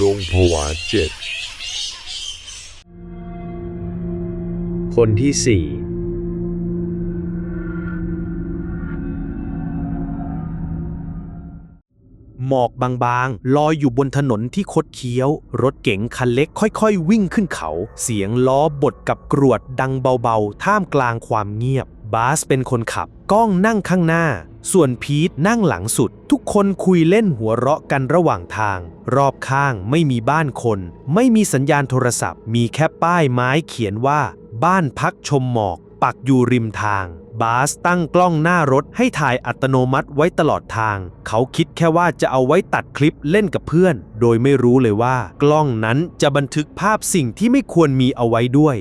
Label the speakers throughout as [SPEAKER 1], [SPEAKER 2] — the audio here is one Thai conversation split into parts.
[SPEAKER 1] ดงผวาเจ็ด
[SPEAKER 2] คนที่สี่หมอกบางๆ ลอยอยู่บนถนนที่คดเคี้ยว รถเก๋งคันเล็กค่อยๆ วิ่งขึ้นเขา เสียงล้อบดกับกรวดดังเบาๆ ท่ามกลางความเงียบ บาสเป็นคนขับ ก้องนั่งข้างหน้า ส่วนพีทนั่งหลังสุด ทุกคนคุยเล่นหัวเราะกันระหว่างทาง รอบข้างไม่มีบ้านคน ไม่มีสัญญาณโทรศัพท์ มีแค่ป้ายไม้เขียนว่า บ้านพักชมหมอก ปักอยู่ริมทาง บาสตั้งกล้องหน้ารถให้ถ่ายอัตโนมัติไว้ตลอดทาง เขาคิดแค่ว่าจะเอาไว้ตัดคลิปเล่นกับเพื่อน โดยไม่รู้เลยว่า กล้องนั้นจะบันทึกภาพสิ่งที่ไม่ควรมีเอาไว้ด้วย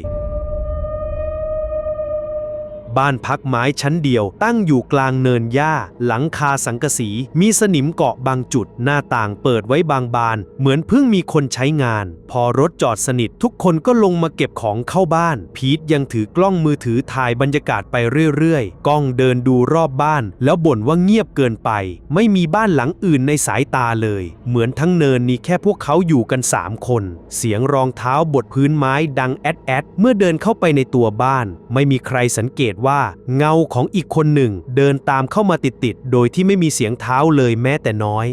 [SPEAKER 2] บ้านพักไม้ชั้นเดียว ตั้งอยู่กลางเนินหญ้า หลังคาสังกะสี มีสนิมเกาะบางจุด หน้าต่างเปิดไว้บางบาน เหมือนเพิ่งมีคนใช้งาน พอรถจอดสนิททุกคนก็ลงมาเก็บของเข้าบ้าน พีทยังถือกล้องมือถือถ่ายบรรยากาศไปเรื่อยๆ กล้องเดินดูรอบบ้าน แล้วบ่นว่าเงียบเกินไป ไม่มีบ้านหลังอื่นในสายตาเลย เหมือนทั้งเนินนี้แค่พวกเขาอยู่กันสามคน เสียงรองเท้าบดพื้นไม้ดังแอดแอดเมื่อเดินเข้าไปในตัวบ้าน ไม่มีใครสังเกตว่า เงาของอีกคนหนึ่ง เดินตามเข้ามาติดๆ โดยที่ไม่มีเสียงเท้าเลยแม้แต่น้อย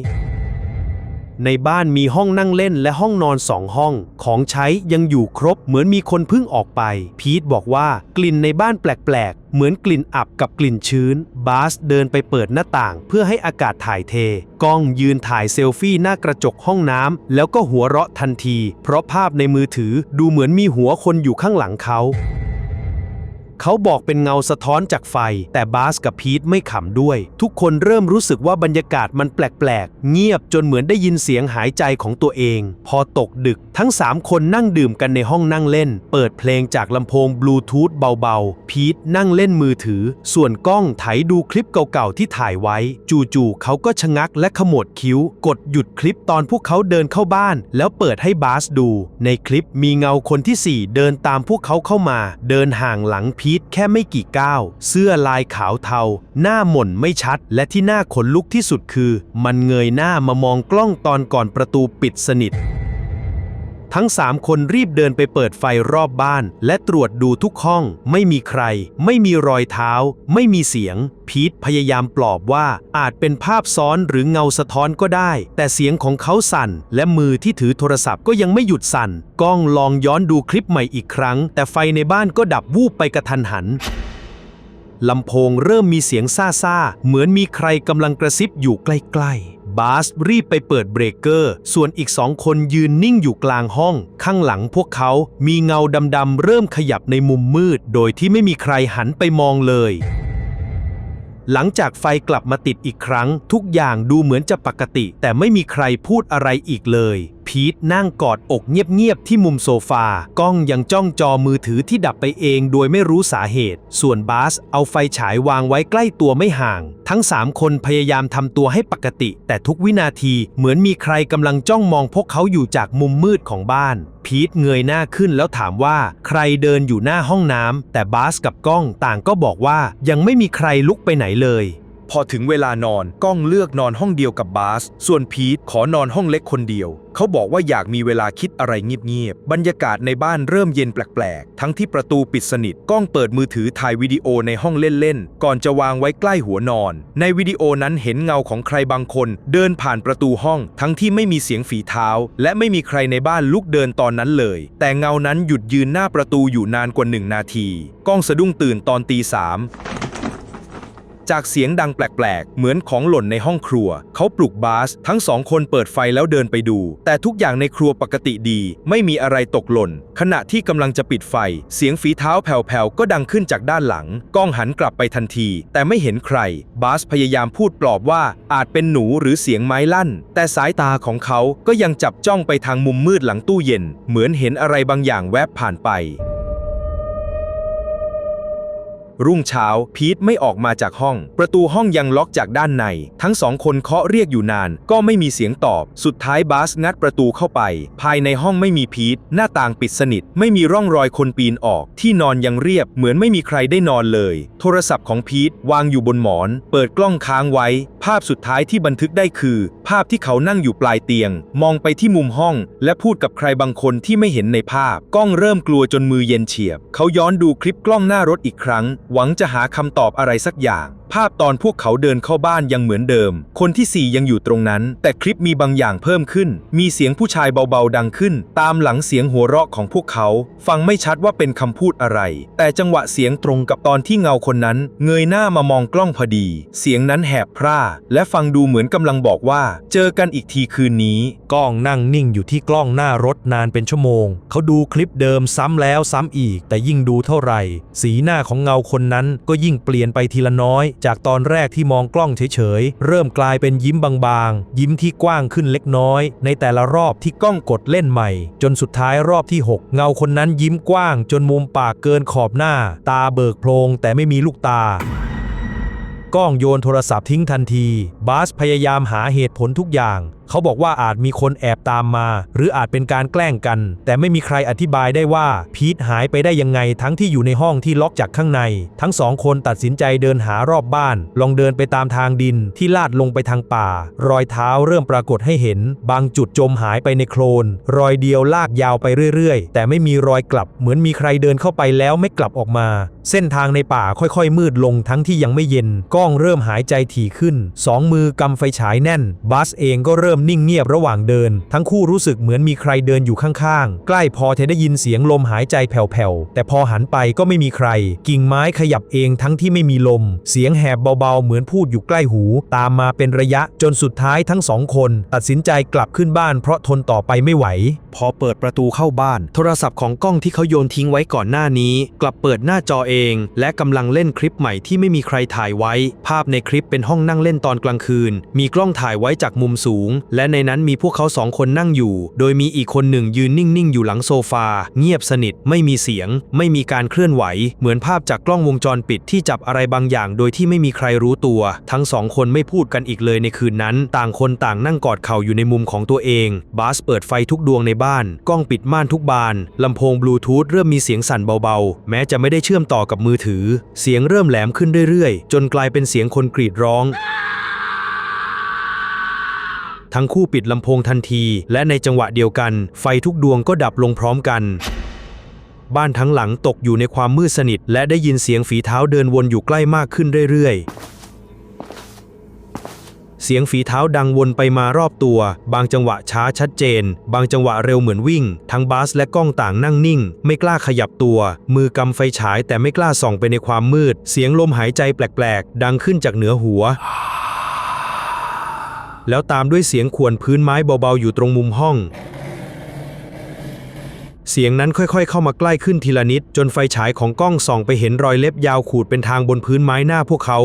[SPEAKER 2] ในบ้านมีห้องนั่งเล่นและห้องนอนสองห้อง ของใช้ยังอยู่ครบเหมือนมีคนเพิ่งออกไป พีทบอกว่ากลิ่นในบ้านแปลกๆ เหมือนกลิ่นอับกับกลิ่นชื้น บาสเดินไปเปิดหน้าต่าง เพื่อให้อากาศถ่ายเท กล้องยืนถ่ายเซลฟี่หน้ากระจกห้องน้ำแล้วก็หัวเราะทันที เพราะภาพในมือถือดูเหมือนมีหัวคนอยู่ข้างหลังเขา เขาบอกเป็นเงาสะท้อนจากไฟ แต่บาสกับพีทไม่ขำด้วย ทุกคนเริ่มรู้สึกว่าบรรยากาศมันแปลกๆ เงียบจนเหมือนได้ยินเสียงหายใจของตัวเอง พอตกดึกทั้ง 3 คนนั่งดื่มกันในห้องนั่งเล่น เปิดเพลงจากลำโพงบลูทูธเบาๆ พีทนั่งเล่นมือถือ ส่วนกล้องไถดูคลิปเก่าๆที่ถ่ายไว้ จู่ๆเขาก็ชะงักและขมวดคิ้ว กดหยุดคลิปตอนพวกเขาเดินเข้าบ้าน แล้วเปิดให้บาสดู ในคลิปมีเงาคนที่สี่เดินตามพวกเขาเข้ามา เดินห่างหลังพีีทแค่ไม่กี่ก้าว เสื้อลายขาวเทา หน้าหม่นไม่ชัด และที่น่าขนลุกที่สุดคือ มันเงยหน้ามามองกล้องตอนก่อนประตูปิดสนิท ทั้งสามคนรีบเดินไปเปิดไฟรอบบ้าน และตรวจดูทุกห้อง ไม่มีใคร ไม่มีรอยเท้า ไม่มีเสียง พีทพยายามปลอบว่าอาจเป็นภาพซ้อนหรือเงาสะท้อนก็ได้ แต่เสียงของเขาสั่น และมือที่ถือโทรศัพท์ก็ยังไม่หยุดสั่น กล้องลองย้อนดูคลิปใหม่อีกครั้ง แต่ไฟในบ้านก็ดับวูบไปกระทันหันลำโพงเริ่มมีเสียงซ่าๆ เหมือนมีใครกำลังกระซิบอยู่ใกล้ๆ บาสรีบไปเปิดเบรกเกอร์ ส่วนอีกสองคนยืนนิ่งอยู่กลางห้อง ข้างหลังพวกเขามีเงาดำๆเริ่มขยับในมุมมืด โดยที่ไม่มีใครหันไปมองเลย หลังจากไฟกลับมาติดอีกครั้ง ทุกอย่างดูเหมือนจะปกติ แต่ไม่มีใครพูดอะไรอีกเลย พีทนั่งกอดอกเงียบๆ ที่มุมโซฟา กล้องยังจ้องจอมือถือที่ดับไปเองโดยไม่รู้สาเหตุ ส่วนบาสเอาไฟฉายวางไว้ใกล้ตัวไม่ห่าง ทั้ง3คนพยายามทำตัวให้ปกติ แต่ทุกวินาทีเหมือนมีใครกำลังจ้องมองพวกเขาอยู่จากมุมมืดของบ้าน พีทเงยหน้าขึ้นแล้วถามว่า ใครเดินอยู่หน้าห้องน้ำแต่บาสกับก้องต่างก็บอกว่ายังไม่มีใครลุกไปไหนเลย
[SPEAKER 3] พอถึงเวลานอนก้องเลือกนอนห้องเดียวกับบาส ส่วนพีทขอนอนห้องเล็กคนเดียว เขาบอกว่าอยากมีเวลาคิดอะไรเงียบๆ บรรยากาศในบ้านเริ่มเย็นแปลกๆ ทั้งที่ประตูปิดสนิทก้องเปิดมือถือถ่ายวิดีโอในห้องเล่นๆ ก่อนจะวางไว้ใกล้หัวนอน ในวิดีโอนั้นเห็นเงาของใครบางคน เดินผ่านประตูห้อง ทั้งที่ไม่มีเสียงฝีเท้า และไม่มีใครในบ้านลุกเดินตอนนั้นเลย แต่เงานั้นหยุดยืนหน้าประตูอยู่นานกว่าหนึ่งนาที ก้องสะดุ้งตื่นตอนตีสาม จากเสียงดังแปลกๆ เหมือนของหล่นในห้องครัว เขาปลุกบาส ทั้งสองคนเปิดไฟแล้วเดินไปดู แต่ทุกอย่างในครัวปกติดี ไม่มีอะไรตกหล่น ขณะที่กำลังจะปิดไฟ เสียงฝีเท้าแผ่วๆ ก็ดังขึ้นจากด้านหลัง ก้องหันกลับไปทันที แต่ไม่เห็นใคร บาสพยายามพูดปลอบว่าอาจเป็นหนูหรือเสียงไม้ลั่น แต่สายตาของเขาก็ยังจับจ้องไปทางมุมมืดหลังตู้เย็น เหมือนเห็นอะไรบางอย่างแวบผ่านไป รุ่งเช้า พีทไม่ออกมาจากห้อง ประตูห้องยังล็อกจากด้านใน ทั้งสองคนเคาะเรียกอยู่นาน ก็ไม่มีเสียงตอบ สุดท้ายบาสงัดประตูเข้าไป ภายในห้องไม่มีพีทหน้าต่างปิดสนิท ไม่มีร่องรอยคนปีนออก ที่นอนยังเรียบ เหมือนไม่มีใครได้นอนเลย โทรศัพท์ของพีทวางอยู่บนหมอน เปิดกล้องค้างไว้ ภาพสุดท้ายที่บันทึกได้คือ ภาพที่เขานั่งอยู่ปลายเตียง มองไปที่มุมห้อง และพูดกับใครบางคนที่ไม่เห็นในภาพ กล้องเริ่มกลัวจนมือเย็นเฉียบ เขาย้อนดูคลิปกล้องหน้ารถอีกครั้งหวังจะหาคำตอบอะไรสักอย่าง ภาพตอนพวกเขาเดินเข้าบ้านยังเหมือนเดิม คนที่สี่ยังอยู่ตรงนั้น แต่คลิปมีบางอย่างเพิ่มขึ้น มีเสียงผู้ชายเบาๆดังขึ้น ตามหลังเสียงหัวเราะของพวกเขา ฟังไม่ชัดว่าเป็นคำพูดอะไร แต่จังหวะเสียงตรงกับตอนที่เงาคนนั้น เงยหน้ามามองกล้องพอดี เสียงนั้นแหบพร่า และฟังดูเหมือนกำลังบอกว่า เจอกันอีกทีคืนนี้
[SPEAKER 1] ก้องนั่งนิ่งอยู่ที่กล้องหน้ารถนานเป็นชั่วโมง เขาดูคลิปเดิมซ้ำแล้วซ้ำอีก แต่ยิ่งดูเท่าไหร่ สีหน้าของเงาคนนั้นก็ยิ่งเปลี่ยนไปทีละน้อยจากตอนแรกที่มองกล้องเฉยๆ เริ่มกลายเป็นยิ้มบางๆ ยิ้มที่กว้างขึ้นเล็กน้อย ในแต่ละรอบที่กล้องกดเล่นใหม่ จนสุดท้ายรอบที่ 6 เงาคนนั้นยิ้มกว้าง จนมุมปากเกินขอบหน้า ตาเบิกโพลงแต่ไม่มีลูกตากล้องโยนโทรศัพท์ทิ้งทันที บาสพยายามหาเหตุผลทุกอย่าง เขาบอกว่าอาจมีคนแอบตามมา หรืออาจเป็นการแกล้งกัน แต่ไม่มีใครอธิบายได้ว่าพีทหายไปได้ยังไงทั้งที่อยู่ในห้องที่ล็อกจากข้างใน ทั้งสองคนตัดสินใจเดินหารอบบ้าน ลองเดินไปตามทางดินที่ลาดลงไปทางป่า รอยเท้าเริ่มปรากฏให้เห็น บางจุดจมหายไปในโคลน รอยเดียวลากยาวไปเรื่อยๆ แต่ไม่มีรอยกลับ เหมือนมีใครเดินเข้าไปแล้วไม่กลับออกมา เส้นทางในป่าค่อยๆ มืดลงทั้งที่ยังไม่เย็น กล้องเริ่มหายใจถี่ขึ้น สองมือกำไฟฉายแน่น บัสเองก็เริ่มนิ่งเงียบระหว่างเดิน ทั้งคู่รู้สึกเหมือนมีใครเดินอยู่ข้างๆ ใกล้พอจะได้ยินเสียงลมหายใจแผ่วๆ แต่พอหันไปก็ไม่มีใคร กิ่งไม้ขยับเองทั้งที่ไม่มีลม เสียงแหบเบาๆ เหมือนพูดอยู่ใกล้หู ตามมาเป็นระยะจนสุดท้ายทั้งสองคน ตัดสินใจกลับขึ้นบ้านเพราะทนต่อไปไม่ไหว
[SPEAKER 2] พอเปิดประตูเข้าบ้าน โทรศัพท์ของกล้องที่เขาโยนทิ้งไว้ก่อนหน้านี้ กลับเปิดหน้าจอเอง และกำลังเล่นคลิปใหม่ที่ไม่มีใครถ่ายไว้ ภาพในคลิปเป็นห้องนั่งเล่นตอนกลางคืน มีกล้องถ่ายไว้จากมุมสูงและในนั้นมีพวกเขาสองคนนั่งอยู่ โดยมีอีกคนหนึ่งยืนนิ่งๆ อยู่หลังโซฟา เงียบสนิท ไม่มีเสียง ไม่มีการเคลื่อนไหว เหมือนภาพจากกล้องวงจรปิดที่จับอะไรบางอย่างโดยที่ไม่มีใครรู้ตัว ทั้งสองคนไม่พูดกันอีกเลยในคืนนั้น ต่างคนต่างนั่งกอดเข่าอยู่ในมุมของตัวเอง บาสเปิดไฟทุกดวงในบ้าน กล้องปิดม่านทุกบาน ลำโพงบลูทูธเริ่มมีเสียงสั่นเบาๆ แม้จะไม่ได้เชื่อมต่อกับมือถือ เสียงเริ่มแหลมขึ้นเรื่อยๆ จนกลายเป็นเสียงคนกรีดร้อง ทั้งคู่ปิดลำโพงทันที และในจังหวะเดียวกัน ไฟทุกดวงก็ดับลงพร้อมกัน บ้านทั้งหลังตกอยู่ในความมืดสนิท และได้ยินเสียงฝีเท้าเดินวนอยู่ใกล้มากขึ้นเรื่อยๆ เสียงฝีเท้าดังวนไปมารอบตัว บางจังหวะช้าชัดเจน บางจังหวะเร็วเหมือนวิ่ง ทั้งบาสและกล้องต่างนั่งนิ่ง ไม่กล้าขยับตัว มือกำไฟฉายแต่ไม่กล้าส่องไปในความมืด เสียงลมหายใจแปลกๆ ดังขึ้นจากเหนือหัว แล้วตามด้วยเสียงขวนพื้นไม้เบาๆอยู่ตรงมุมห้อง เสียงนั้นค่อยๆ เข้ามาใกล้ขึ้นทีละนิด จนไฟฉายของกล้องส่องไปเห็นรอยเล็บยาวขูดเป็นทางบนพื้นไม้หน้าพวกเขา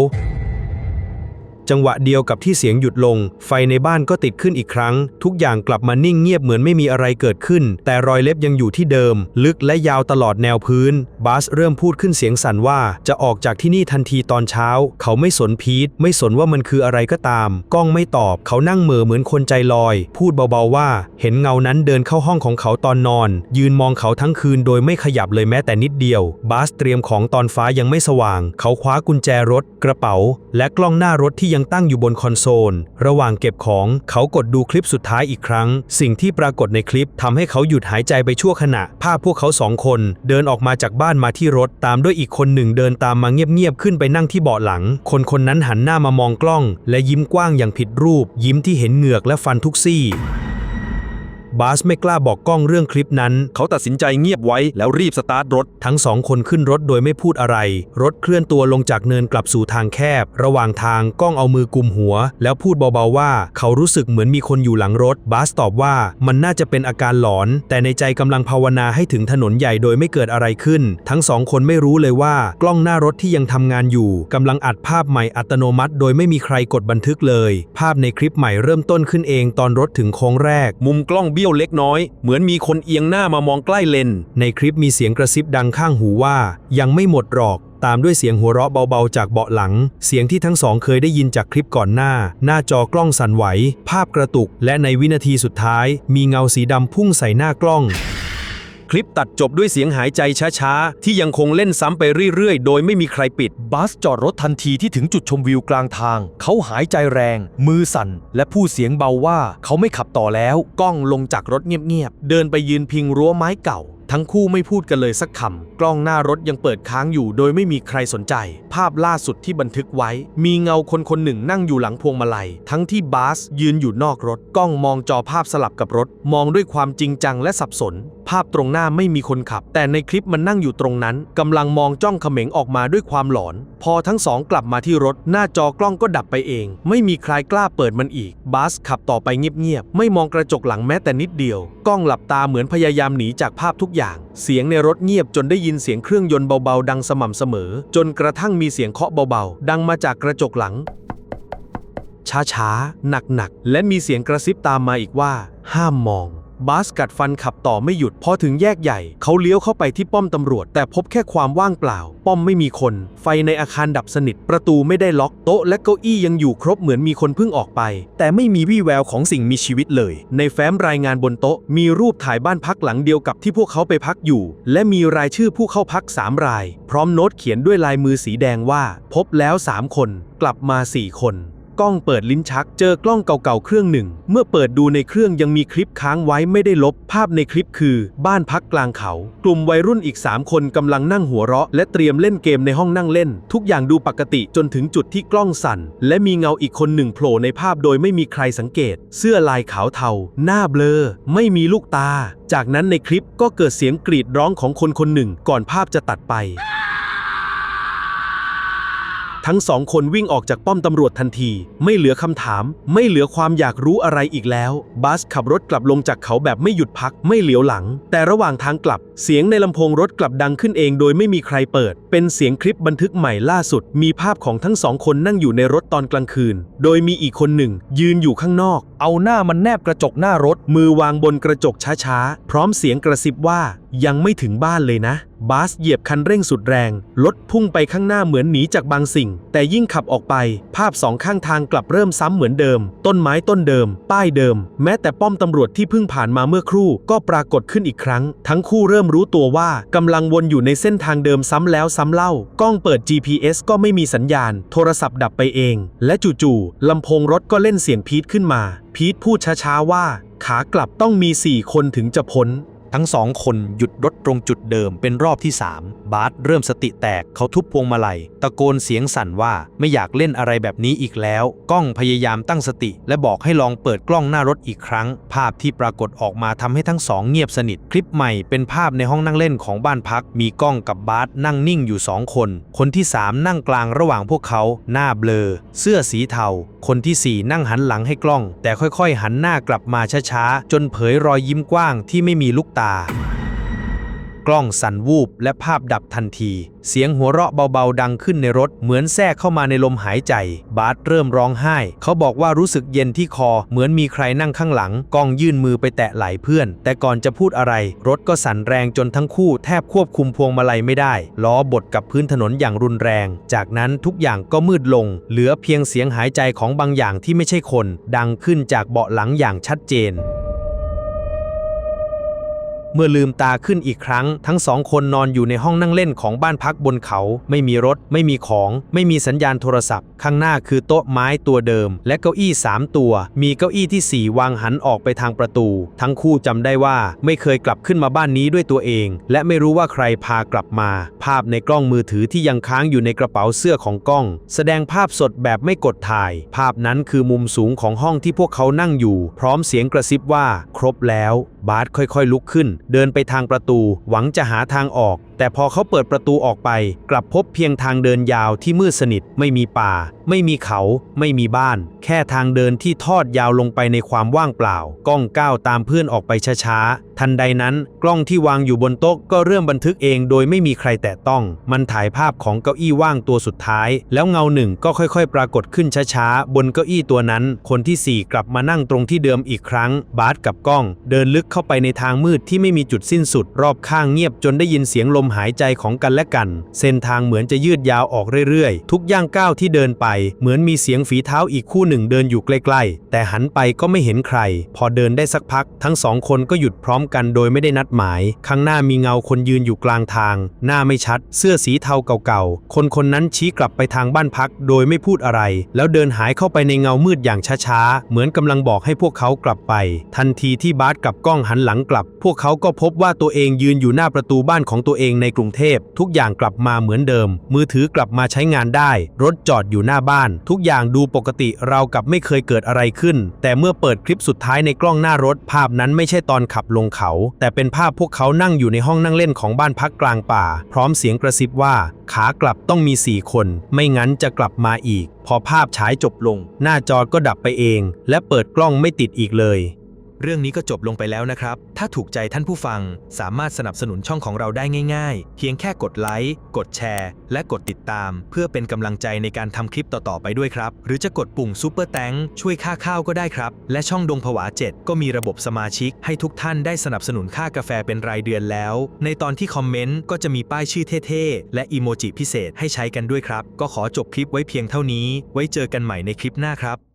[SPEAKER 2] จังหวะเดียวกับที่เสียงหยุดลง ไฟในบ้านก็ติดขึ้นอีกครั้ง ทุกอย่างกลับมานิ่งเงียบเหมือนไม่มีอะไรเกิดขึ้น แต่รอยเล็บยังอยู่ที่เดิม ลึกและยาวตลอดแนวพื้น บาสเริ่มพูดขึ้นเสียงสั่นว่า จะออกจากที่นี่ทันทีตอนเช้า เขาไม่สนพีทไม่สนว่ามันคืออะไรก็ตาม กล้องไม่ตอบ เขานั่งเหม่อเหมือนคนใจลอย พูดเบาๆว่า เห็นเงานั้นเดินเข้าห้องของเขาตอนนอน ยืนมองเขาทั้งคืนโดยไม่ขยับเลยแม้แต่นิดเดียว บาสเตรียมของตอนฟ้ายังไม่สว่าง เขาคว้ากุญแจรถ กระเป๋า และกล้องหน้ารถที่ยังตั้งอยู่บนคอนโซล ระหว่างเก็บของเขากดดูคลิปสุดท้ายอีกครั้ง สิ่งที่ปรากฏในคลิปทำให้เขาหยุดหายใจไปชั่วขณะ ภาพพวกเขาสองคน เดินออกมาจากบ้านมาที่รถ ตามด้วยอีกคนหนึ่งเดินตามมาเงียบๆขึ้นไปนั่งที่เบาะหลัง คนคนนั้นหันหน้ามามองกล้อง และยิ้มกว้างอย่างผิดรูป ยิ้มที่เห็นเหงือกและฟันทุกซี่ บาสไม่กล้าบอกกล้องเรื่องคลิปนั้น
[SPEAKER 4] เขาตัดสินใจเงียบไว้แล้วรีบสตาร์ทรถ
[SPEAKER 2] ทั้งสองคนขึ้นรถโดยไม่พูดอะไร รถเคลื่อนตัวลงจากเนินกลับสู่ทางแคบ ระหว่างทางกล้องเอามือกุมหัว แล้วพูดเบาๆว่า เขารู้สึกเหมือนมีคนอยู่หลังรถ บาสตอบว่ามันน่าจะเป็นอาการหลอน แต่ในใจกำลังภาวนาให้ถึงถนนใหญ่โดยไม่เกิดอะไรขึ้น ทั้งสองคนไม่รู้เลยว่ากล้องหน้ารถที่ยังทำงานอยู่กำลังอัดภาพใหม่อัตโนมัติ โดยไม่มีใครกดบันทึกเลย ภาพในคลิปใหม่เริ่มต้นขึ้นเองตอนรถถึงโค้งแรก
[SPEAKER 4] มุมกล้องเบี้ยวเล็กน้อย เหมือนมีคนเอียงหน้ามามองใกล้เลน
[SPEAKER 2] ในคลิปมีเสียงกระซิบดังข้างหูว่า ยังไม่หมดหรอก ตามด้วยเสียงหัวเราะเบาๆจากเบาะหลัง เสียงที่ทั้งสองเคยได้ยินจากคลิปก่อนหน้า หน้าจอกล้องสั่นไหว ภาพกระตุก และในวินาทีสุดท้าย มีเงาสีดำพุ่งใส่หน้ากล้อง
[SPEAKER 4] ลิปตัดจบด้วยเสียงหายใจช้าๆ ที่ยังคงเล่นซ้ำไปเรื่อยๆ โดยไม่มีใครปิด
[SPEAKER 5] บัสจอดรถทันทีที่ถึงจุดชมวิวกลางทาง เขาหายใจแรง มือสั่น และพูดเสียงเบาว่าเขาไม่ขับต่อแล้ว
[SPEAKER 2] กล้องลงจากรถเงียบๆ เดินไปยืนพิงรั้วไม้เก่า ทั้งคู่ไม่พูดกันเลยสักคำ กล้องหน้ารถยังเปิดค้างอยู่โดยไม่มีใครสนใจ ภาพล่าสุดที่บันทึกไว้ มีเงาคนคนหนึ่งนั่งอยู่หลังพวงมาลัย ทั้งที่บาสยืนอยู่นอกรถ กล้องมองจอภาพสลับกับรถ มองด้วยความจริงจังและสับสน ภาพตรงหน้าไม่มีคนขับ แต่ในคลิปมันนั่งอยู่ตรงนั้นกำลังมองจ้องเขม็งออกมาด้วยความหลอน พอทั้งสองกลับมาที่รถ หน้าจอกล้องก็ดับไปเอง ไม่มีใครกล้าเปิดมันอีก บาสขับต่อไปเงียบๆไม่มองกระจกหลังแม้แต่นิดเดียว กล้องหลับตาเหมือนพยายามหนีจากภาพทุกอย่างเสียงในรถเงียบจนได้ยินเสียงเครื่องยนต์เบาๆ ดังสม่ำเสมอ จนกระทั่งมีเสียงเคาะเบาๆ ดังมาจากกระจกหลัง ช้าๆ หนักๆ และมีเสียงกระซิบตามมาอีกว่า ห้ามมอง บาสกัดฟันขับต่อไม่หยุดพอถึงแยกใหญ่ เขาเลี้ยวเข้าไปที่ป้อมตำรวจ แต่พบแค่ความว่างเปล่า ป้อมไม่มีคน ไฟในอาคารดับสนิท ประตูไม่ได้ล็อกโต๊ะและเก้าอี้ยังอยู่ครบเหมือนมีคนเพิ่งออกไป แต่ไม่มีวี่แววของสิ่งมีชีวิตเลย ในแฟ้มรายงานบนโต๊ะ มีรูปถ่ายบ้านพักหลังเดียวกับที่พวกเขาไปพักอยู่ และมีรายชื่อผู้เข้าพัก 3 ราย พร้อมโน้ตเขียนด้วยลายมือสีแดงว่า พบแล้ว 3 คน กลับมา 4 คน กล้องเปิดลิ้นชัก เจอกล้องเก่าๆเครื่องหนึ่ง เมื่อเปิดดูในเครื่องยังมีคลิปค้างไว้ไม่ได้ลบ ภาพในคลิปคือ บ้านพักกลางเขา กลุ่มวัยรุ่นอีก 3 คนกำลังนั่งหัวเราะ และเตรียมเล่นเกมในห้องนั่งเล่น ทุกอย่างดูปกติจนถึงจุดที่กล้องสั่น และมีเงาอีกคนหนึ่งโผล่ในภาพโดยไม่มีใครสังเกต เสื้อลายขาวเทา หน้าเบลอ ไม่มีลูกตา จากนั้นในคลิปก็เกิดเสียงกรีดร้องของคนคนหนึ่ง ก่อนภาพจะตัดไป ทั้งสองคนวิ่งออกจากป้อมตำรวจทันที ไม่เหลือคำถาม ไม่เหลือความอยากรู้อะไรอีกแล้ว บัสขับรถกลับลงจากเขาแบบไม่หยุดพัก ไม่เหลียวหลัง แต่ระหว่างทางกลับ เสียงในลำโพงรถกลับดังขึ้นเองโดยไม่มีใครเปิด เป็นเสียงคลิปบันทึกใหม่ล่าสุด มีภาพของทั้งสองคนนั่งอยู่ในรถตอนกลางคืน โดยมีอีกคนหนึ่ง ยืนอยู่ข้างนอก
[SPEAKER 5] เอาหน้ามันแนบกระจกหน้ารถ
[SPEAKER 2] มือวางบนกระจกช้าๆ พร้อมเสียงกระซิบว่า ยังไม่ถึงบ้านเลยนะบาสเหยียบคันเร่งสุดแรง รถพุ่งไปข้างหน้าเหมือนหนีจากบางสิ่ง แต่ยิ่งขับออกไป ภาพสองข้างทางกลับเริ่มซ้ำเหมือนเดิม ต้นไม้ต้นเดิม ป้ายเดิม แม้แต่ป้อมตำรวจที่เพิ่งผ่านมาเมื่อครู่ ก็ปรากฏขึ้นอีกครั้ง ทั้งคู่เริ่มรู้ตัวว่ากำลังวนอยู่ในเส้นทางเดิมซ้ำแล้วซ้ำเล่า กล้องเปิด GPS ก็ไม่มีสัญญาณ โทรศัพท์ดับไปเอง และจู่ๆลำโพงรถก็เล่นเสียงพีทขึ้นมา พีทพูดช้าๆว่า ขากลับต้องมี4คนถึงจะพ้น
[SPEAKER 1] ทั้งสองคนหยุดรถตรงจุดเดิมเป็นรอบที่ 3 บาสเริ่มสติแตกเขาทุบพวงมาลัย ตะโกนเสียงสั่นว่าไม่อยากเล่นอะไรแบบนี้อีกแล้ว กล้องพยายามตั้งสติ และบอกให้ลองเปิดกล้องหน้ารถอีกครั้ง ภาพที่ปรากฏออกมาทำให้ทั้งสองเงียบสนิท คลิปใหม่เป็นภาพในห้องนั่งเล่นของบ้านพัก มีกล้องกับบาสนั่งนิ่งอยู่สองคน คนที่ 3 นั่งกลางระหว่างพวกเขา หน้าเบลอ เสื้อสีเทา คนที่ 4 นั่งหันหลังให้กล้อง แต่ค่อยๆ หันหน้ากลับมาช้าๆจนเผยรอยยิ้มกว้างที่ไม่มีลูกตากล้องสั่นวูบและภาพดับทันที เสียงหัวเราะเบาๆดังขึ้นในรถ เหมือนแทรกเข้ามาในลมหายใจ บาสเริ่มร้องไห้ เขาบอกว่ารู้สึกเย็นที่คอ เหมือนมีใครนั่งข้างหลัง กล้องยื่นมือไปแตะไหล่เพื่อน แต่ก่อนจะพูดอะไร รถก็สั่นแรงจนทั้งคู่แทบควบคุมพวงมาลัยไม่ได้ ล้อบดกับพื้นถนนอย่างรุนแรง จากนั้นทุกอย่างก็มืดลง เหลือเพียงเสียงหายใจของบางอย่างที่ไม่ใช่คน ดังขึ้นจากเบาะหลังอย่างชัดเจน เมื่อลืมตาขึ้นอีกครั้ง ทั้งสองคนนอนอยู่ในห้องนั่งเล่นของบ้านพักบนเขา ไม่มีรถ ไม่มีของ ไม่มีสัญญาณโทรศัพท์ ข้างหน้าคือโต๊ะไม้ตัวเดิม และเก้าอี้ 3 ตัว มีเก้าอี้ที่ 4 วางหันออกไปทางประตู ทั้งคู่จำได้ว่าไม่เคยกลับขึ้นมาบ้านนี้ด้วยตัวเอง และไม่รู้ว่าใครพากลับมา ภาพในกล้องมือถือที่ยังค้างอยู่ในกระเป๋าเสื้อของกล้อง แสดงภาพสดแบบไม่กดถ่าย ภาพนั้นคือมุมสูงของห้องที่พวกเขานั่งอยู่ พร้อมเสียงกระซิบว่า ครบแล้ว บาสค่อยๆ ลุกขึ้น เดินไปทางประตู หวังจะหาทางออกแต่พอเขาเปิดประตูออกไป กลับพบเพียงทางเดินยาวที่มืดสนิท ไม่มีป่า ไม่มีเขา ไม่มีบ้าน แค่ทางเดินที่ทอดยาวลงไปในความว่างเปล่า ก้องก้าวตามเพื่อนออกไปช้าๆ ทัน
[SPEAKER 2] ใดนั้น กล้องที่วางอยู่บนโต๊ะก็เริ่มบันทึกเองโดยไม่มีใครแตะต้อง มันถ่ายภาพของเก้าอี้ว่างตัวสุดท้าย แล้วเงาหนึ่งก็ค่อยๆ ปรากฏขึ้นช้าๆ บนเก้าอี้ตัวนั้น คนที่สี่กลับมานั่งตรงที่เดิมอีกครั้ง บาร์สกับกล้อง เดินลึกเข้าไปในทางมืดที่ไม่มีจุดสิ้นสุด รอบข้างเงียบจนได้ยินเสียงลมหายใจของกันและกัน เส้นทางเหมือนจะยืดยาวออกเรื่อยๆ ทุกย่างก้าวที่เดินไป เหมือนมีเสียงฝีเท้าอีกคู่หนึ่งเดินอยู่ใกล้ๆ แต่หันไปก็ไม่เห็นใคร พอเดินได้สักพัก ทั้งสองคนก็หยุดพร้อมกันโดยไม่ได้นัดหมาย ข้างหน้ามีเงาคนยืนอยู่กลางทาง หน้าไม่ชัด เสื้อสีเทาเก่าๆ คนคนนั้นชี้กลับไปทางบ้านพักโดยไม่พูดอะไร แล้วเดินหายเข้าไปในเงามืดอย่างช้าๆ เหมือนกำลังบอกให้พวกเขากลับไป ทันทีที่บาสกับกล้องหันหลังกลับ พวกเขาก็พบว่าตัวเองยืนอยู่หน้าประตูบ้านของตัวเองในกรุงเทพ ทุกอย่างกลับมาเหมือนเดิม มือถือกลับมาใช้งานได้ รถจอดอยู่หน้าบ้าน ทุกอย่างดูปกติเรากับไม่เคยเกิดอะไรขึ้น แต่เมื่อเปิดคลิปสุดท้ายในกล้องหน้ารถ ภาพนั้นไม่ใช่ตอนขับลงเขา แต่เป็นภาพพวกเขานั่งอยู่ในห้องนั่งเล่นของบ้านพักกลางป่า พร้อมเสียงกระซิบว่า ขากลับต้องมีสี่คน ไม่งั้นจะกลับมาอีก พอภาพฉายจบลง หน้าจอก็ดับไปเอง และเปิดกล้องไม่ติดอีกเลย
[SPEAKER 1] เรื่องนี้ก็จบลงไปแล้วนะครับ ถ้าถูกใจท่านผู้ฟัง สามารถสนับสนุนช่องของเราได้ง่ายๆ เพียงแค่กดไลค์ กดแชร์ และกดติดตาม เพื่อเป็นกำลังใจในการทำคลิปต่อๆไปด้วยครับ หรือจะกดปุ่มซูเปอร์แตงช่วยค่าข้าวก็ได้ครับ และช่องดงผวา 7 ก็มีระบบสมาชิก ให้ทุกท่านได้สนับสนุนค่ากาแฟเป็นรายเดือนแล้ว ในตอนที่คอมเมนต์ก็จะมีป้ายชื่อเท่ๆ และอีโมจิพิเศษให้ใช้กันด้วยครับ ก็ขอจบคลิปไว้เพียงเท่านี้ ไว้เจอกันใหม่ในคลิปหน้าครับ